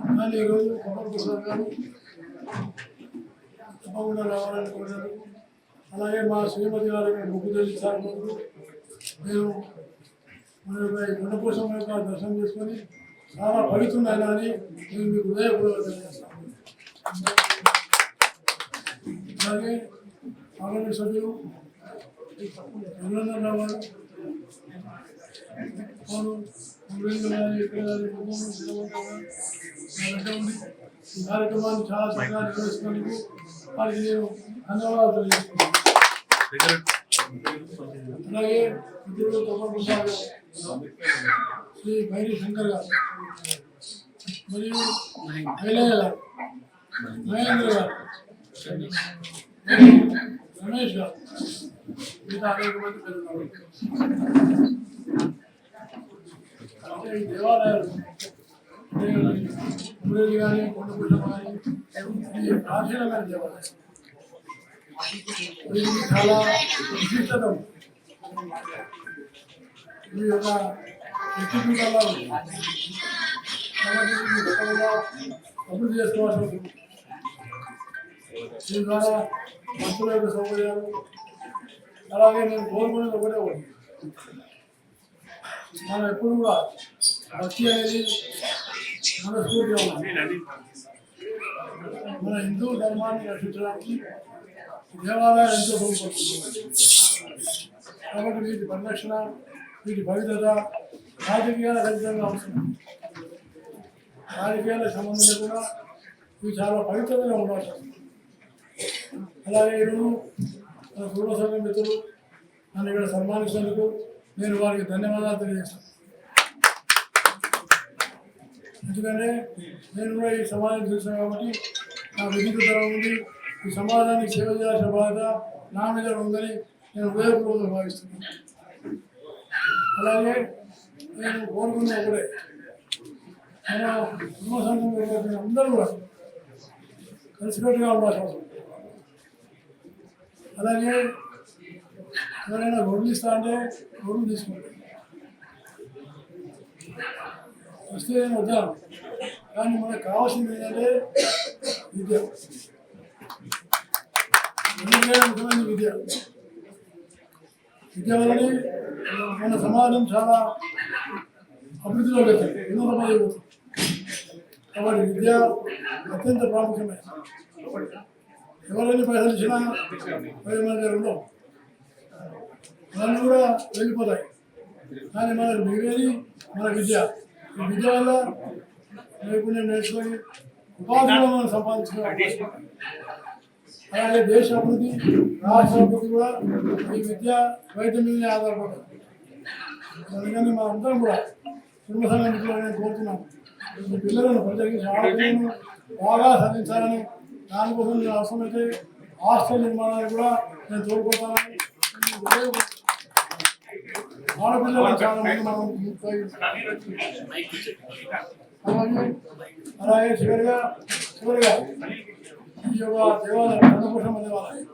తీసుకున్నాను ఈరోజు కొబ్బరి ప్రసాద్ గారు తప్పకుండా రావాలనుకున్నారు అలాగే మా శ్రీమతి గారు ఇక్కడ ముగ్గు తెలిసారు మేము మన యొక్క ఈ యొక్క దర్శనం చేసుకొని చాలా పవిత్రుడైనా అని నేను మీకు హృదయపూర్వక తెలియజేస్తాను. అలాగే పార్లమెంట్ సభ్యులు రఘునందన్ రావు గారు ఈ కార్యక్రమాన్ని చాలా చక్కగా నిర్వహిస్తున్నందుకు వారికి నేను ధన్యవాదాలు తెలియజేస్తున్నాను అలాగే మిత్రులు తొమ్మిది శ్రీ భైరీ శంకర్ గారు మరియు ఐలయ్య గారు మహేంద్ర గారు రమేష్ గారు మిగతా అనేక మంది పెరుగుతారు ఈ దేవాలయాలు మురళి కానీ కొండపురం కానీ ఇది ప్రాచీనమైన దేవాలయం ఇది చాలా విశిష్టత ఉంది. ఇది ఒక శక్తిపీఠంగా ఉంది కాబట్టి ఇది గొప్పగా అభివృద్ధి చేసుకోవాల్సి ఉంటుంది దీని ద్వారా భక్తుల యొక్క సౌకర్యాలు అలాగే నేను కోరుకునేది ఒకటే ఒకటి మనం ఎప్పుడు కూడా భక్తి అనేది మనస్ఫూర్తిగా ఉండాలి మన హిందూ ధర్మాన్ని రక్షించడానికి దేవాలయాలు ఎంతో తోడ్పడుతుంది కాబట్టి వీటి పరిరక్షణ వీటి భవితత రాజకీయాల ఖచ్చితంగా అవసరం రాజకీయాల సంబంధించి కూడా ఇవి చాలా పవిత్రంగా ఉండాలి. అలాగే ఈరోజు మన పూర్వ సంఘం మిత్రులు నన్ను ఇక్కడ సన్మానించినందుకు నేను వారికి ధన్యవాదాలు తెలియజేస్తాను. ఎందుకంటే నేను కూడా ఈ సమాజం చూసాను కాబట్టి నా విధితరం ఉంది. ఈ సమాజానికి సేవ చేయాల్సిన బాధ్యత నా మీద ఉందని నేను హృదయపూర్వకంగా భావిస్తున్నాను. అలాగే నేను కోరుకున్న ఒకటే. మన కుటుంబ సంఘం అందరూ కూడా కలిసికట్టుగా ఉండాల్సిన అవసరం. అలాగే ఎవరైనా గొడ్లు ఇస్తా అంటే గొడ్లు తీసుకుంటాం వస్తే వద్దాం కానీ మనకు కావాల్సింది ఏంటంటే విద్య. ముఖ్యమైన విద్య. విద్య వల్లనే మన సమాజం చాలా అభివృద్ధిలో వెళ్తుంది ఎన్నో రకాలు పోతుంది కాబట్టి విద్య అత్యంత ప్రాముఖ్యమైనది. ఎవరైనా పైసలు ఇచ్చినా పది మంది ఉండవు అవన్నీ కూడా వెళ్ళిపోతాయి. కానీ మనకు మిగిలేది మన విద్య. ఈ విద్య వల్ల నైపుణ్యం నేర్చుకొని ఉపాధిలో మనం సంపాదించుకోవాలి. అలాగే దేశ అభివృద్ధి రాష్ట్ర అభివృద్ధి కూడా ఈ విద్య వైద్యం మీదనే ఆధారపడుతుంది అందుకని మా అందరం కూడా కుటుంబ సంఘంలో నేను కోరుతున్నాను. ఈ పిల్లలను ప్రత్యేకించి ఆడపిల్లలను బాగా సాధించాలని దానికోసం నేను అవసరమైతే హాస్టల్ నిర్మాణాన్ని కూడా నేను తోడ్పడతానని అలాగే చివరిగా చివరిగా ఈ యొక్క దేవాలయం దేవాలయం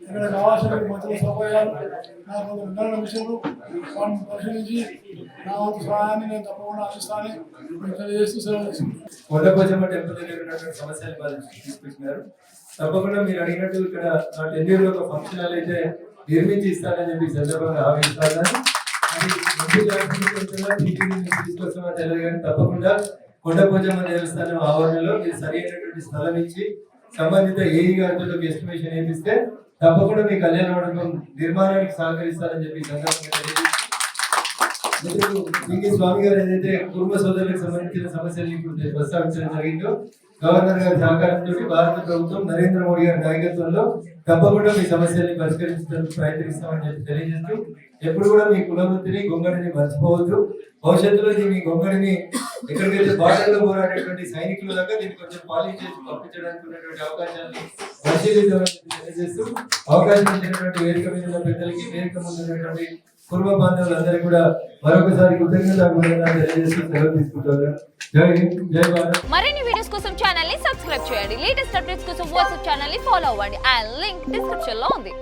ఇక్కడ కావాల్సిన మంత్రుల సౌకర్యాలు నాకు కొంత వివరణ విషయంలో వాటిని పరిశీలించి నా వంతు సహాయాన్ని నేను తప్పకుండా అందిస్తానని తెలియజేస్తూ సేవ చేస్తున్నాను టెంపుల్ సమస్యలు తీసుకొచ్చినారు. తప్పకుండా మీరు అడిగినట్టు ఇక్కడ నా టెన్యూర్ ఒక ఫంక్షన్ అయితే నిర్మించి ఇస్తానని చెప్పి సందర్భంగా ఆవిస్తాను అది మంచి జాగ్రత్తగా తెలియదు కానీ తప్పకుండా దేవస్థానం ఆవరణలో మీరు సరైనటువంటి స్థలం ఇచ్చి సంబంధిత ఏఈ గారితో ఎస్టిమేషన్ ఏమిస్తే తప్పకుండా మీ కళ్యాణ మండపం నిర్మాణానికి సహకరిస్తారని చెప్పి సందర్భంగా స్వామి గారు ఏదైతే కుటుంబ సోదరులకు సంబంధించిన సమస్యలు ఇప్పుడు ప్రస్తావించడం జరిగిందో గవర్నర్ గారి సహకారంతో భారత ప్రభుత్వం నరేంద్ర మోడీ గారి నాయకత్వంలో తప్పకుండా మీ సమస్యల్ని పరిష్కరించడానికి ప్రయత్నిస్తామని చెప్పి తెలియజేస్తూ ఎప్పుడు కూడా మీ కులవృత్తిని గొంగడిని మర్చిపోవద్దు. భవిష్యత్తులో మీ గొంగడిని ఎక్కడికైతే బాటలో పోరాడేటువంటి సైనికుల దాకా దీన్ని కొంచెం పాలిష్ చేసి పంపించడానికి ఉన్నటువంటి అవకాశాన్ని పరిశీలిద్దామని తెలియజేస్తూ అవకాశం ఇచ్చినటువంటి వేదిక మీద పెద్దలకి వేదిక ముందు ఉన్నటువంటి కుటుంబ బాంధవులందరికీ కూడా మరొకసారి మరిన్ని వీడియోస్ కోసం ఛానల్ని సబ్స్క్రైబ్ చేయండి. లేటెస్ట్ అప్డేట్స్ కోసం వాట్సాప్ ఛానల్ని ఫాలో అవ్వండి. అండ్ లింక్ డిస్క్రిప్షన్లో ఉంది.